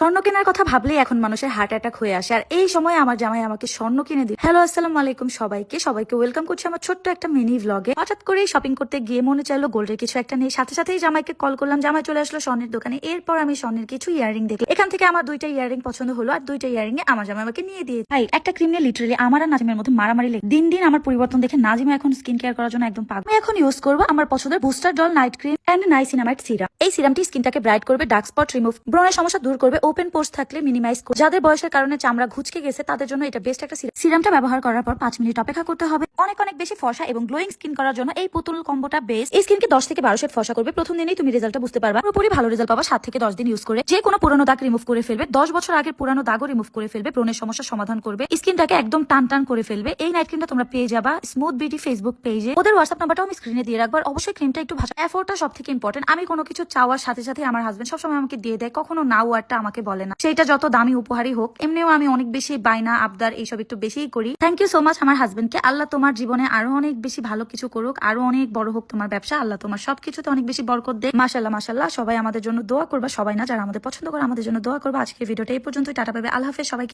স্বর্ণ কেনার কথা ভাবলেই এখন মানুষের হার্ট অ্যাটাক হয়ে আসে। আর এই সময় আমার জামাই আমাকে স্বর্ণ কিনে দিল। হ্যালো আসসালামু আলাইকুম সবাইকে। সবাইকে ওয়েলকাম করছি আমার ছোট্ট একটা মিনি ভ্লগে হঠাৎ করে শপিং করতে গিয়ে মনে চাইলো গোল্ডের কিছু একটা নেই। সাথে সাথেই জামাইকে কল করলাম। জামাই চলে আসলো স্বর্ণের দোকানে। এরপর আমি স্বর্ণের কিছু ইয়ারিং দেখলাম। এখান থেকে আমার দুইটা ইয়ারিং পছন্দ হলো আর দুইটা ইয়ারিং এ আমার জামাই আমাকে নিয়ে দিয়ে ভাই, একটা ক্রিম নিয়ে লিটারালি আমার আর নাজিমের মধ্যে মারামারি লেগে দিন দিন আমার পরিবর্তন দেখে নাজিমা এখন স্কিন কেয়ার করার জন্য একদম পাগল। আমি এখন ইউজ করব আমার পছন্দের booster doll night cream and niacinamide serum এই সিরামটি স্কিনটাকে ব্রাইট করবে ডার্ক স্পট রিমুভ ব্রণের সমস্যা দূর করবে ওপেন পোর্স থাকলে মিনিমাইজ করবে যাদের বয়সের কারণে চামড়া ঘুচকে গেছে, তাদের জন্য এটা বেস্ট একটা সিরাম সিরামটা ব্যবহার করার পর পাঁচ মিনিট অপেক্ষা করতে হবে। অনেক অনেক বেশি ফসা এবং গ্লোয়িং স্কিন করার জন্য এই পুতুল কম্বোটা বেস্ট এই স্কিনকে দশ থেকে বারো সেট ফসা করবে। প্রথম দিনেই তুমি রেজাল্টটা বুঝতে পারবা। পুরোপুরি ভালো রেজাল্ট পাবা সাত থেকে দশ দিন ইউজ করে। যে কোনো পুরনো দাগ রিমুভ করে ফেলবে। দশ বছর আগের পুরানো দাগও রিমুভ করে ফেলবে। ব্রণের সমস্যার সমাধান করবে। স্কিনটাকে একদম টান টান করে ফেলবে। এই নাইট ক্রিমটা তোমরা পেয়ে যাবা স্মুথ বিউটি ফেসবুক পেজে ওদের হোয়াটসঅ্যাপ নাম্বারটাও আমি স্ক্রিনে দিয়ে রাখব। অবশ্যই ক্রিমটা একটু ভাষা এফোর্টটা সব থেকে ইম্পর্টেন্ট আমি কোনো কিছু চাওয়ার সাথে সাথে আমার হাজবেন্ড সবসময় আমাকে দিয়ে দেয়। কখনো না ওয়ারটা আমাকে বলে না। সেটা যত দামি উপহারই হোক, এমনিও আমি অনেক বেশি বায়না, আবদার এইসব একটু বেশিই করি। থ্যাংক ইউ সো মাচ আমার হাজবেন্ডকে আল্লাহ তোমার জীবনে আরও অনেক বেশি ভালো কিছু করুক, আরও অনেক বড় হোক তোমার ব্যবসা। আল্লাহ তোমার সবকিছুতে অনেক বেশি বরকত দে মাসাল্লাহ মাসাল্লাহ সবাই আমাদের জন্য দোয়া করবা, সবাই না যারা আমাদের পছন্দ করে আমাদের জন্য দোয়া করবা। আজকে ভিডিওটা এই পর্যন্তই, টাটা পাবে, আল্লাহ হাফেজ, সবাইকে